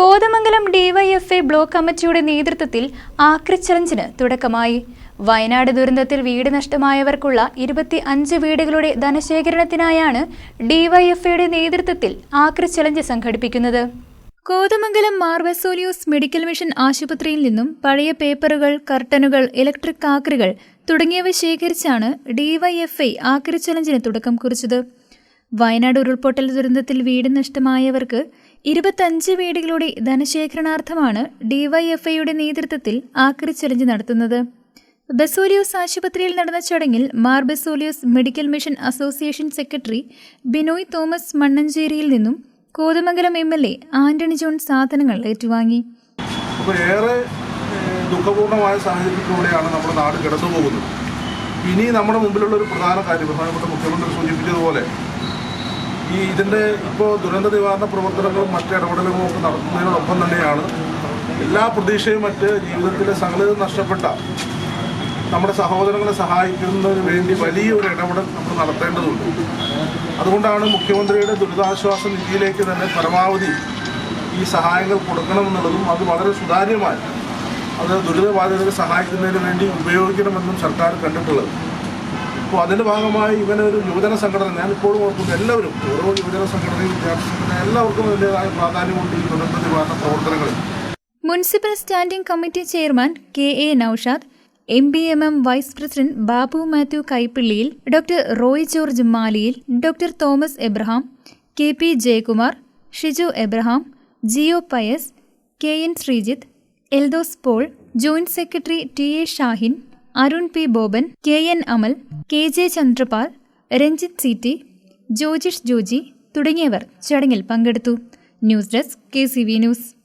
Kothamangalam DYFI block കമ്മിറ്റിയുടെ നേതൃത്വത്തിൽ ആക്രി ചലഞ്ചിന് തുടക്കമായി. വയനാട് ദുരന്തത്തിൽ വീട് നഷ്ടമായവർക്കുള്ള ഇരുപത്തി അഞ്ച് വീടുകളുടെ ധനശേഖരണത്തിനായാണ് ഡിവൈഎഫ്ഐയുടെ നേതൃത്വത്തിൽ ആക്രി ചലഞ്ച് സംഘടിപ്പിക്കുന്നത്. കോതമംഗലം മാർവസോലിയോസ് മെഡിക്കൽ മിഷൻ ആശുപത്രിയിൽ നിന്നും പഴയ പേപ്പറുകൾ കർട്ടനുകൾ ഇലക്ട്രിക് ആക്രികൾ തുടങ്ങിയവ ശേഖരിച്ചാണ് ഡിവൈഎഫ്ഐ ആക്രി ചലഞ്ചിന് തുടക്കം കുറിച്ചത്. വയനാട് ഉരുൾപൊട്ടൽ ദുരന്തത്തിൽ വീട് നഷ്ടമായവർക്ക് ഇരുപത്തഞ്ച് വീടുകളുടെ ധനശേഖരണാർത്ഥമാണ് ഡിവൈഎഫ്ഐയുടെ നേതൃത്വത്തിൽ ആക്രി ചലഞ്ച് നടത്തുന്നത്. ബസോലിയോസ് ആശുപത്രിയിൽ നടന്ന ചടങ്ങിൽ Mar Baselios medical mission association secretary Binoy Thomas മണ്ണഞ്ചേരിയിൽ നിന്നും Kothamangalam M L A Antony John സാധനങ്ങൾ ഏറ്റുവാങ്ങി. ഏറെ ദുഃഖപൂർണമായ സാഹചര്യത്തിലൂടെയാണ് നമ്മുടെ നാട് കിടന്നു പോകുന്നത് ഇനി നമ്മുടെ മുമ്പിലുള്ള ഒരു പ്രധാന കാര്യം ബഹുമാനപ്പെട്ട മുഖ്യമന്ത്രി സൂചിപ്പിച്ചതുപോലെ ഈ ഇതിന്റെ ഇപ്പോൾ ദുരന്ത നിവാരണ പ്രവർത്തനങ്ങളും മറ്റ് ഇടപെടലുകളും ഒക്കെ നടത്തുന്നതിനോടൊപ്പം തന്നെയാണ് എല്ലാ പ്രതീക്ഷയും മറ്റ് ജീവിതത്തിലെ സകലതും നഷ്ടപ്പെട്ട നമ്മുടെ സഹോദരങ്ങളെ സഹായിക്കുന്നതിന് വേണ്ടി വലിയൊരു ഇടപെടൽ നമ്മൾ നടത്തേണ്ടതുണ്ട്. അതുകൊണ്ടാണ് മുഖ്യമന്ത്രിയുടെ ദുരിതാശ്വാസ നിധിയിലേക്ക് തന്നെ പരമാവധി ഈ സഹായങ്ങൾ കൊടുക്കണമെന്നുള്ളതും അത് വളരെ സുതാര്യമായി അത് ദുരിതബാധിതരെ സഹായിക്കുന്നതിന് വേണ്ടി ഉപയോഗിക്കണമെന്നും സർക്കാർ കണ്ടിട്ടുള്ളത്. അപ്പോൾ അതിന്റെ ഭാഗമായി ഇവനൊരു യുവജന സംഘടന ഞാനിപ്പോഴും ഓർക്കുന്നു എല്ലാവരും ഓരോ യുവജന സംഘടനയും വിദ്യാർത്ഥി സംഘടന എല്ലാവർക്കും അതിന്റെതായ പ്രാധാന്യമുണ്ട് ഈ ദുരന്ത നിവാരണ പ്രവർത്തനങ്ങളിൽ. Municipal standing committee chairman K A Noushad M B M M vice president Babu Mathew കൈപ്പിള്ളിയിൽ doctor Roy George മാലിയിൽ doctor Thomas Abraham K P Jayakumar Shiju Abraham Jio Pius K N Sreejith Eldhose Paul joint secretary T A Shahin Arun P. Boban K. N. Amal K. J. Chandrapal Ranjith C. Jojish Joji തുടങ്ങിയവർ ചടങ്ങിൽ പങ്കെടുത്തു. News desk K. C. V. News.